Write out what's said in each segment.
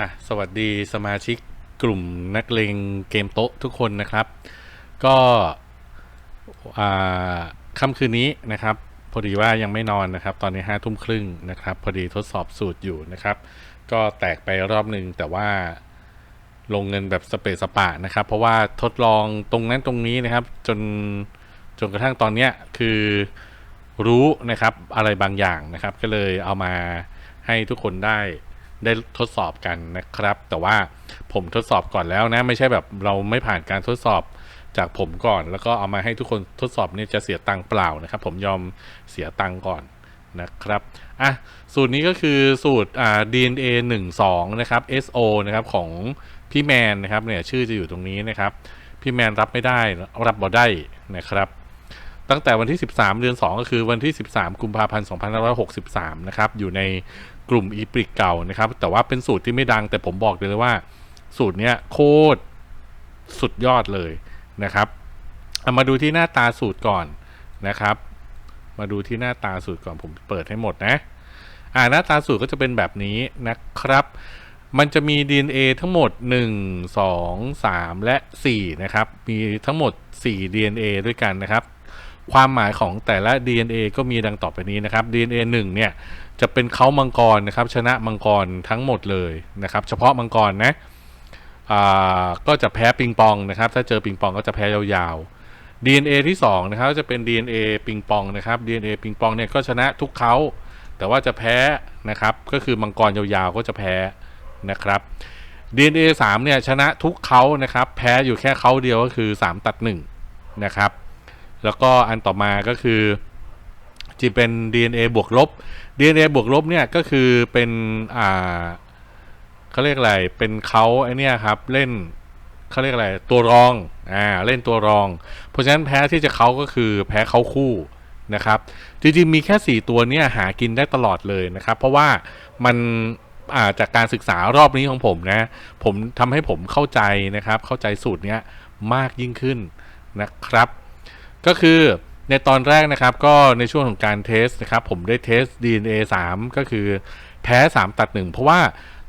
อะสวัสดีสมาชิกกลุ่มนักเลงเกมโต๊ะทุกคนนะครับ ก็ค่ำคืนนี้นะครับ พอดีว่ายังไม่นอนนะครับ ตอนนี้ห้าทุ่มครึ่งนะครับ พอดีทดสอบสูตรอยู่นะครับ ก็แตกไปรอบหนึ่งแต่ว่าลงเงินแบบสเปซสปะนะครับ เพราะว่าทดลองตรงนั้นตรงนี้นะครับ จนจนกระทั่งตอนเนี้ยคือรู้นะครับอะไรบางอย่างนะครับ ก็เลยเอามาให้ทุกคนได้ ได้ทดสอบกันนะครับ แต่ว่าผมทดสอบก่อนแล้วนะ ไม่ใช่แบบเราไม่ผ่านการทดสอบจากผมก่อน แล้วก็เอามาให้ทุกคนทดสอบเนี่ยจะเสียตังค์เปล่านะครับ ผมยอมเสียตังค์ก่อนนะครับอะสูตรนี้ก็คือสูตรอ่า DNA 1 2 นะครับ SO นะครับของพี่แมนนะครับเนี่ยชื่อจะอยู่ตรงนี้นะครับ พี่แมนรับไม่ได้รับบ่ได้นะครับ ตั้งแต่วันที่ 13 เดือน 2 ก็คือวันที่ 13 กุมภาพันธ์ 2563 นะครับ อยู่ในกลุ่มอีปริกเก่านะครับ แต่ว่าเป็นสูตรที่ไม่ดัง แต่ผมบอกเลยว่า สูตรเนี้ยโคตรสุดยอดเลยนะครับเอามาดูที่หน้าตาสูตรก่อนนะครับ มาดูที่หน้าตาสูตรก่อนผมเปิดให้หมดนะอ่าหน้าตาสูตรก็จะเป็นแบบนี้นะครับ มันจะมี DNA ทั้งหมด 1 2 3 และ 4 นะครับ มีทั้งหมด 4 DNA ด้วยกันนะครับ ความหมายของแต่ละ DNA ก็มีดังต่อไปนี้นะครับ DNA 1เนี่ยจะเป็นเขามังกรนะครับ ชนะมังกรทั้งหมดเลยนะครับ เฉพาะมังกรนะก็จะแพ้ปิงปองนะครับ ถ้าเจอปิงปองก็จะแพ้ยาวๆ DNA ที่2นะครับจะเป็น DNA ปิงปองนะครับ DNA ปิงปองเนี่ยก็ชนะทุกเขาแต่ว่าจะแพ้นะครับ ก็คือมังกรยาวๆก็จะแพ้นะครับ DNA 3เนี่ยชนะทุกเขานะครับ แพ้อยู่แค่เขาเดียวก็คือ 3 ตัด1นะครับ แล้วก็อันต่อมาก็คือจะเป็น DNA บวกลบ DNA บวกลบเนี่ยก็คือเป็นอ่าเขาเรียกอะไรเป็นเขาไอเนี่ยครับเล่นเขาเรียกอะไรตัวรองอ่าเล่นตัวรอง เพราะฉะนั้นแพ้ที่จะเขาก็คือแพ้เขาคู่นะครับจริงๆมีแค่ 4 ตัวเนี่ยหากินได้ตลอดเลยนะครับ เพราะว่ามันอาจากการศึกษารอบนี้ของผมนะผมทำให้ผมเข้าใจนะครับ เข้าใจสูตรเนี้ยมากยิ่งขึ้นนะครับ ก็คือในตอนแรกนะครับก็ในช่วงของการเทสนะครับผมได้เทส DNA 3 ก็คือแพ้ 3 ตัด 1 เพราะว่า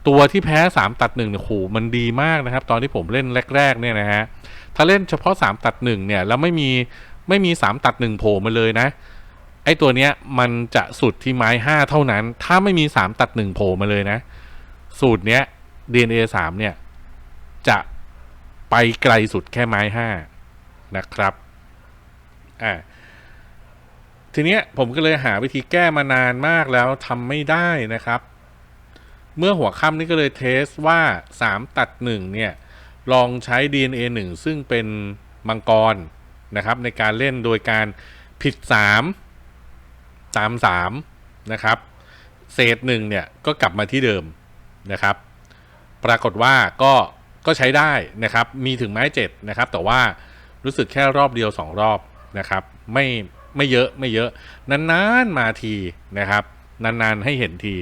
ตัวที่แพ้ 3 ตัด1เนี่ยโหมันดีมากนะครับ ตอนที่ผมเล่นแรก ๆ เนี่ยนะฮะถ้าเล่นเฉพาะ 3 ตัด1เนี่ยแล้วไม่มีไม่มี 3 ตัด1โผล่มาเลยนะ ไอตัวเนี้ยมันจะสุดที่ไม้ 5 เท่านั้น ถ้าไม่มี 3 ตัด1โผล่มาเลยนะ สูตรเนี้ย DNA 3 เนี่ยจะไปไกลสุดแค่ไม้ 5 นะครับ อ่าทีเนี้ยผมก็เลยหาวิธีแก้มานานมากแล้วทำไม่ได้นะครับ เมื่อหัวค่ำนี่ก็เลยเทสว่า 3 ตัด 1 เนี่ย ลองใช้ DNA 1 ซึ่งเป็นมังกรนะครับ ในการเล่นโดยการผิด 3 ตาม 3 นะครับ เศษหนึ่งเนี่ย ก็กลับมาที่เดิมนะครับ ปรากฏว่าก็ก็ใช้ได้นะครับ มีถึงไม้ 7 นะครับ แต่ว่ารู้สึกแค่รอบเดียว 2 รอบ นะครับไม่ไม่เยอะไม่เยอะนานๆมาทีนะครับนานๆให้เห็นที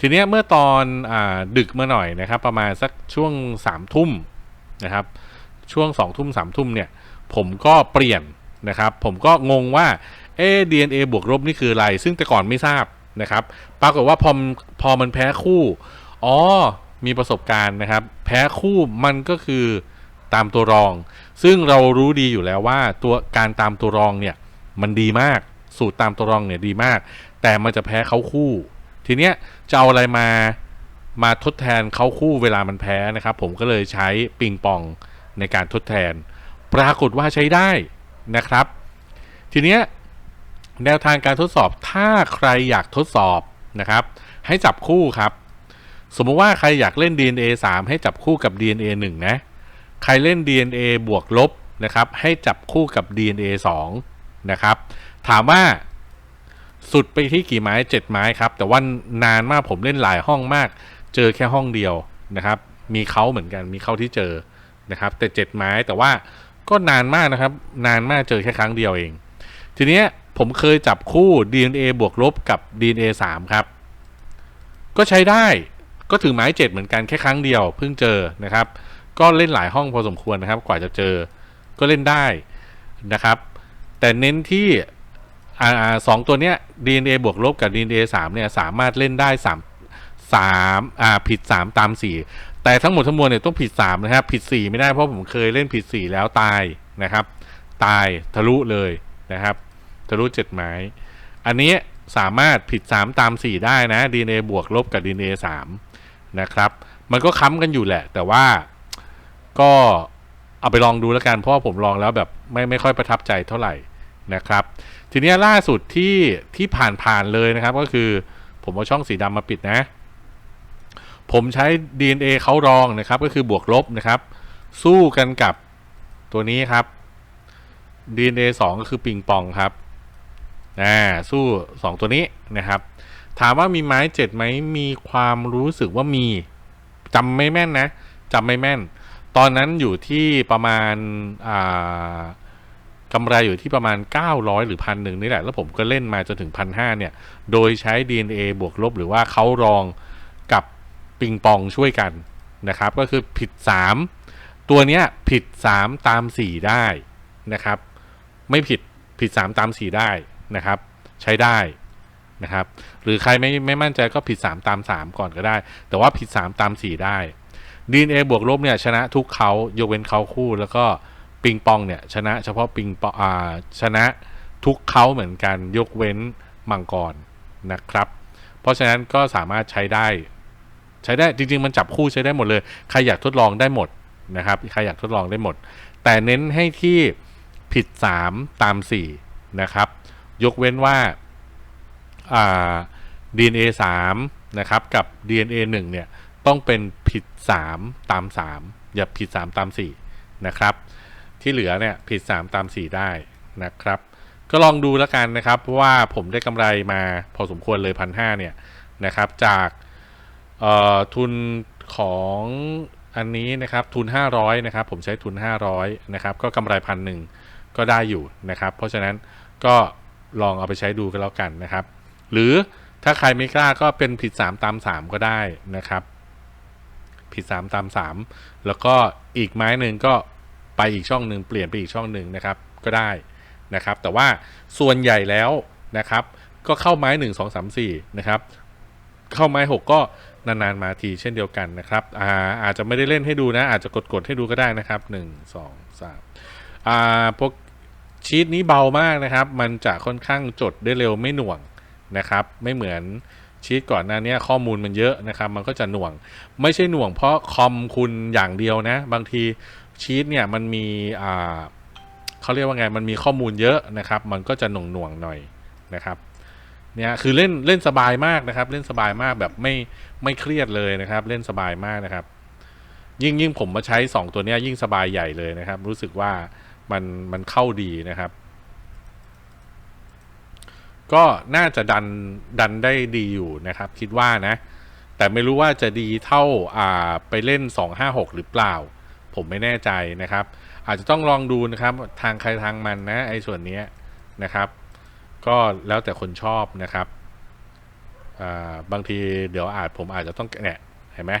ทีนี้เมื่อตอนอดึกมาหน่อยนะครับ ประมาณสักช่วงสามทุ่มนะครับ ช่วงสองทุ่มสามทุ่มเนี่ยผมก็เปลี่ยนนะครับ ผมก็งงว่าเอ๊ DNA บวกลบนี่คืออะไร ซึ่งแต่ก่อนไม่ทราบนะครับ ปรากฏว่าพอพอมันแพ้คู่อ๋อมีประสบการณ์นะครับ แพ้คู่มันก็คือตามตัวรอง ซึ่งเรารู้ดีอยู่แล้วว่าตัวการตามตัวรองเนี่ยมันดีมาก สูตรตามตัวรองเนี่ยดีมาก แต่มันจะแพ้เขาคู่ ทีเนี้ยจะเอาอะไรมามาทดแทนเขาคู่เวลามันแพ้นะครับ ผมก็เลยใช้ปิงปองในการทดแทน ปรากฏว่าใช้ได้นะครับ ทีเนี้ยแนวทางการทดสอบถ้าใครอยากทดสอบนะครับ ให้จับคู่ครับ สมมุติว่าใครอยากเล่น DNA 3 ให้จับคู่กับ DNA 1 นะ ใครเล่น DNA บวกลบนะครับ ให้จับคู่กับ DNA 2 นะครับ ถามว่าสุดไปที่กี่ไม้ 7 ไม้ครับ แต่ว่านานมากผมเล่นหลายห้องมาก เจอแค่ห้องเดียวนะครับ มีเขาเหมือนกัน มีเขาที่เจอนะครับ แต่ 7 ไม้แต่ว่าก็นานมากนะครับ นานมากเจอแค่ครั้งเดียวเอง ทีเนี้ยผมเคยจับคู่ DNA บวกลบกับ DNA 3 ครับ ก็ใช้ได้ ก็ถึงไม้เจ็ดเหมือนกันแค่ครั้งเดียวเพิ่งเจอนะครับ ก็เล่นหลายห้องพอสมควรนะครับ กว่าจะเจอก็เล่นได้นะครับ แต่เน้นที่อ่าสองตัวเนี้ย DNA บวกลบกับ DNA 3เนี่ยสามารถเล่นได้สามสามอ่าผิดสามตามสี่แต่ทั้งหมดทั้งมวลเนี่ยต้องผิดสามนะครับ ผิดสี่ไม่ได้เพราะผมเคยเล่นผิดสี่แล้วตายนะครับ ตายทะลุเลยนะครับ ทะลุเจ็ดไม้ อันนี้สามารถผิดสามตามสี่ได้นะ DNA บวกลบกับ DNA สามนะครับ มันก็ค้ำกันอยู่แหละ แต่ว่า ก็เอาไปลองดูแล้วกันเพราะว่าผมลองแล้วแบบไม่ไม่ค่อยประทับใจเท่าไหร่นะครับ ทีนี้ล่าสุดที่ที่ผ่านผ่านๆเลยนะครับ ก็คือผมเอาช่องสีดำมาปิดนะ ผมใช้ DNA เขารองนะครับ ก็คือบวกลบนะครับ สู้กันกับตัวนี้ครับ DNA 2 ก็คือปิงปองครับอ่าสู้ 2 ตัวนี้นะครับ ถามว่ามีไม้เจ็ดไหมมีความรู้สึกว่ามีจำไม่แม่นนะจำไม่แม่น ตอนนั้นอยู่ที่ประมาณอ่ากำไรอยู่ที่ประมาณ 900 หรือพันหนึ่งนี่แหละ แล้วผมก็เล่นมาจนถึงพันห้าเนี่ย โดยใช้ DNA บวกลบหรือว่าเขารองกับปิงปองช่วยกันนะครับ ก็คือผิด 3 ตัวเนี้ยผิด 3 ตาม 4 ได้นะครับ ไม่ผิดผิด 3 ตาม 4 ได้นะครับ ใช้ได้นะครับ หรือใครไม่ไม่มั่นใจก็ผิด 3 ตาม 3 ก่อนก็ได้ แต่ว่าผิด 3 ตาม 4 ได้ DNA บวกลบเนี่ยชนะทุกเขายกเว้นเขาคู่แล้วก็ปิงปองเนี่ยชนะเฉพาะปิงปองอ่าชนะทุกเขาเหมือนกันยกเว้นมังกรนะครับ เพราะฉะนั้นก็สามารถใช้ได้ ใช้ได้จริง ๆ มันจับคู่ใช้ได้หมดเลย ใครอยากทดลองได้หมดนะครับ ใครอยากทดลองได้หมด แต่เน้นให้ที่ผิด 3 ตาม 4 นะครับ ยกเว้นว่าอ่า DNA 3นะครับกับ DNA 1เนี่ย ต้องเป็นผิด 3 ตาม 3 อย่าผิด 3 ตาม 4 นะครับ ที่เหลือเนี่ยผิด 3 ตาม 4 ได้นะครับ ก็ลองดูแล้วกันนะครับเพราะว่าผมได้กำไรมาพอสมควรเลยพันห้าเนี่ยนะครับจากเออทุนของอันนี้นะครับทุน 500นะครับผมใช้ทุน 500นะครับก็กำไรพันหนึ่งก็ได้อยู่นะครับ เพราะฉะนั้นก็ลองเอาไปใช้ดูกันแล้วกันนะครับ หรือถ้าใครไม่กล้าก็เป็นผิด 3 ตาม 3 ก็ได้นะครับ ผิด3ตาม3แล้วก็อีกไม้หนึ่งก็ไปอีกช่องหนึ่งเปลี่ยนไปอีกช่องหนึ่งนะครับก็ได้นะครับ แต่ว่าส่วนใหญ่แล้วนะครับ ก็เข้าไม้1 2 3 4นะครับเข้าไม้6ก็นานๆมาทีเช่นเดียวกันนะครับอาอาจจะไม่ได้เล่นให้ดูนะ อาจจะกดๆให้ดูก็ได้นะครับ1 2 3อ่าพวกชีตนี้เบามากนะครับ มันจะค่อนข้างจดได้เร็วไม่หน่วงนะครับ ไม่เหมือน ชีตก่อนหน้านี้ข้อมูลมันเยอะนะครับ มันก็จะหน่วง ไม่ใช่หน่วงเพราะคอมคุณอย่างเดียวนะ บางทีชีตเนี่ยมันมีอ่าเขาเรียกว่าไงมันมีข้อมูลเยอะนะครับ มันก็จะหน่วงหน่วงหน่อยนะครับเนี่ยคือเล่นเล่นสบายมากนะครับ เล่นสบายมากแบบไม่ไม่เครียดเลยนะครับ เล่นสบายมากนะครับ ยิ่งยิ่งผมมาใช้ 2 ตัวเนี้ยยิ่งสบายใหญ่เลยนะครับ รู้สึกว่ามันมันเข้าดีนะครับ ก็น่าจะดันดันได้ดีอยู่นะครับ คิดว่านะ แต่ไม่รู้ว่าจะดีเท่าอ่าไปเล่น 256 หรือเปล่า ผมไม่แน่ใจนะครับ อาจจะต้องลองดูนะครับ ทางใครทางมันนะไอ้ส่วนนี้นะครับ ก็แล้วแต่คนชอบนะครับอ่าบางทีเดี๋ยวอาจผมอาจจะต้องเนี่ยเห็นไหม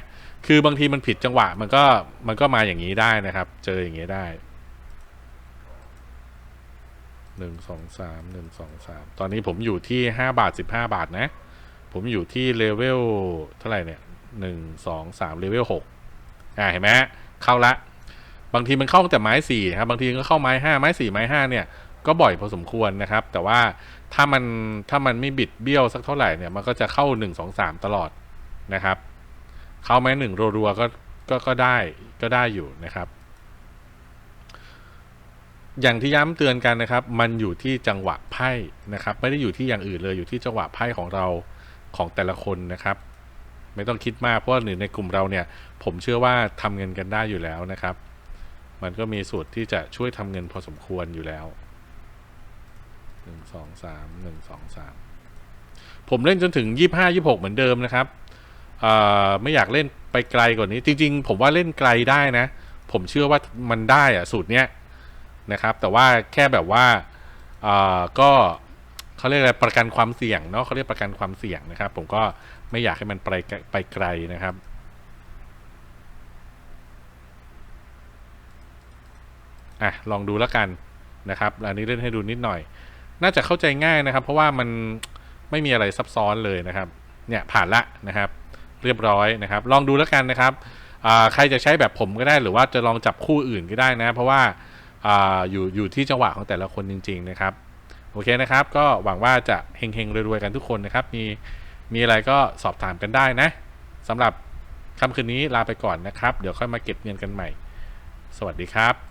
คือบางทีมันผิดจังหวะมันก็มันก็มาอย่างนี้ได้นะครับ เจออย่างนี้ได้ หนึ่งสองสามหนึ่งสองสามตอนนี้ผมอยู่ที่ห้าบาทสิบห้าบาทนะ ผมอยู่ที่เลเวลเท่าไหร่เนี่ยหนึ่งสองสามเลเวลหกอ่าเห็นไหมเข้าละ บางทีมันเข้าแต่ไม้สี่ครับ บางทีก็เข้าไม้ห้าไม้สี่ไม้ห้าเนี่ย ก็บ่อยพอสมควรนะครับ แต่ว่าถ้ามันถ้ามันไม่บิดเบี้ยวสักเท่าไหร่เนี่ย มันก็จะเข้าหนึ่งสองสามตลอดนะครับ เข้าไม้หนึ่งรัวๆก็ก็ก็ได้ก็ได้อยู่นะครับ อย่างที่ย้ำเตือนกันนะครับ มันอยู่ที่จังหวะไพ่นะครับ ไม่ได้อยู่ที่อย่างอื่นเลยอยู่ที่จังหวะไพ่ของเราของแต่ละคนนะครับ ไม่ต้องคิดมากเพราะว่าหนึ่งในกลุ่มเราเนี่ย ผมเชื่อว่าทำเงินกันได้อยู่แล้วนะครับ มันก็มีสูตรที่จะช่วยทำเงินพอสมควรอยู่แล้วหนึ่งสองสามหนึ่งสองสามผมเล่นจนถึงยี่ห้ายี่หกเหมือนเดิมนะครับไม่อยากเล่นไปไกลกว่านี้ จริง ๆ ผมว่าเล่นไกลได้นะ ผมเชื่อว่ามันได้อะสูตรเนี้ย นะครับ แต่ว่าแค่แบบว่าก็เขาเรียกอะไรประกันความเสี่ยงเนาะเขาเรียกประกันความเสี่ยงนะครับ ผมก็ไม่อยากให้มันไปไกลไปไกลนะครับอะลองดูแล้วกันนะครับอันนี้เล่นให้ดูนิดหน่อย น่าจะเข้าใจง่ายนะครับ เพราะว่ามันไม่มีอะไรซับซ้อนเลยนะครับ เนี่ยผ่านละนะครับ เรียบร้อยนะครับ ลองดูแล้วกันนะครับใครจะใช้แบบผมก็ได้หรือว่าจะลองจับคู่อื่นก็ได้นะ เพราะว่า ออยู่อยู่ที่จังหวะของแต่ละคนจริง ๆ นะครับ โอเคนะครับ ก็หวังว่าจะเฮงๆรวยๆกันทุกคนนะครับ มีมีอะไรก็สอบถามกันได้นะสำหรับค่ำคืนนี้ลาไปก่อนนะครับ เดี๋ยวค่อยมาเก็บเงินกันใหม่ สวัสดีครับ